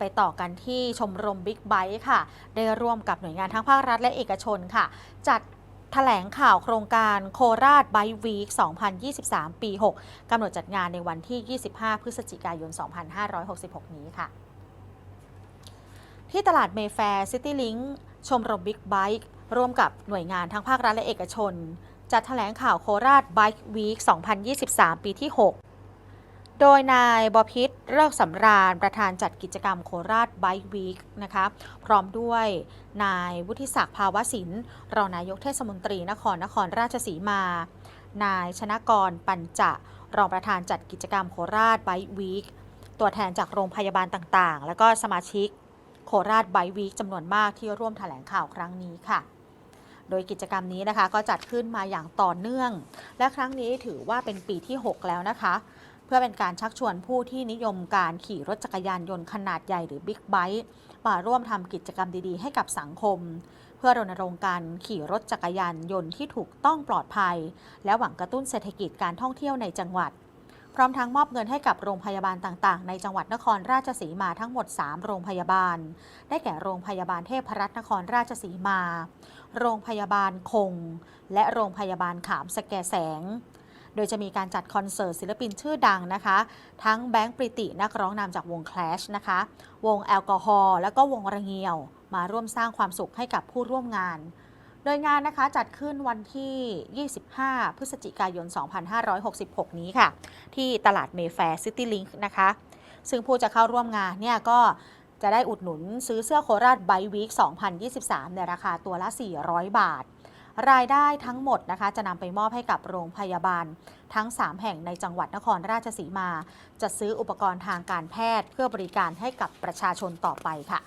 ไปต่อกันที่ชมรมบิ๊กไบค์ค่ะ ได้ร่วมกับหน่วยงานทั้งภาครัฐและเอกชนค่ะ จัดแถลงข่าวโครงการโคราชไบค์วีค 2023 ปี 6 กำหนดจัดงานในวันที่ 25 พฤศจิกายน 2566 นี้ค่ะ ที่ตลาดเมแฟร์ซิตี้ลิงชมรมบิ๊กไบค์ร่วมกับหน่วยงานทั้งภาครัฐและเอกชน จัดแถลงข่าวโคราชไบค์วีค 2023 ปีที่ 6 โดยนายบพิษเลิกสำราญประธานจัดกิจกรรมโคราชไบค์วีคนะคะพร้อมด้วยนายวุฒิศักดิ์ภาวศิลป์รองนายกเทศมนตรีนครนครราชสีมา นายชนะกรปัญจะรองประธานจัดกิจกรรมโคราชไบค์วีคตัวแทนจากโรงพยาบาลต่างๆ แล้วก็สมาชิกโคราชไบค์วีคจำนวนมากที่ร่วมแถลงข่าวครั้งนี้ค่ะ โดยกิจกรรมนี้นะคะก็จัดขึ้นมาอย่างต่อเนื่อง และครั้งนี้ถือว่าเป็นปีที่ 6 แล้วนะคะ พื่อเป็นการชักชวนผู้ที่นิยมการขี่รถจักรยานยนต์ขนาดใหญ่หรือบิ๊กไบค์มาร่วมทำกิจกรรมดีๆ ให้กับสังคม เพื่อรณรงค์การขี่รถจักรยานยนต์ที่ถูกต้องปลอดภัย และหวังกระตุ้นเศรษฐกิจการท่องเที่ยวในจังหวัด พร้อมทั้งมอบเงินให้กับโรงพยาบาลต่างๆ ในจังหวัดนครราชสีมาทั้งหมด 3 โรงพยาบาล ได้แก่โรงพยาบาลเทพรัตน์นครราชสีมา โรงพยาบาลคง และโรงพยาบาลขามสแกแสง โดยจะมีการจัดคอนเสิร์ตศิลปินชื่อดังนะคะ ทั้งแบงค์ปริตินักร้องนำจากวง Clash นะคะ วงแอลกอฮอล์แล้วก็วงระเงียว มาร่วมสร้างความสุขให้กับผู้ร่วมงาน โดยงานนะคะจัดขึ้นวันที่ 25 พฤศจิกายน 2566 นี้ค่ะ ที่ตลาดเมแฟร์ซิตี้ลิงค์นะคะ ซึ่งผู้จะเข้าร่วมงานเนี่ยก็จะได้อุดหนุนซื้อเสื้อโคราชไบวีค2023 ในราคาตัวละ 400 บาท รายได้ทั้งหมดนะคะ จะนำไปมอบให้กับโรงพยาบาล ทั้ง 3 แห่งในจังหวัดนครราชสีมา จะซื้ออุปกรณ์ทางการแพทย์เพื่อบริการให้กับประชาชนต่อไปค่ะ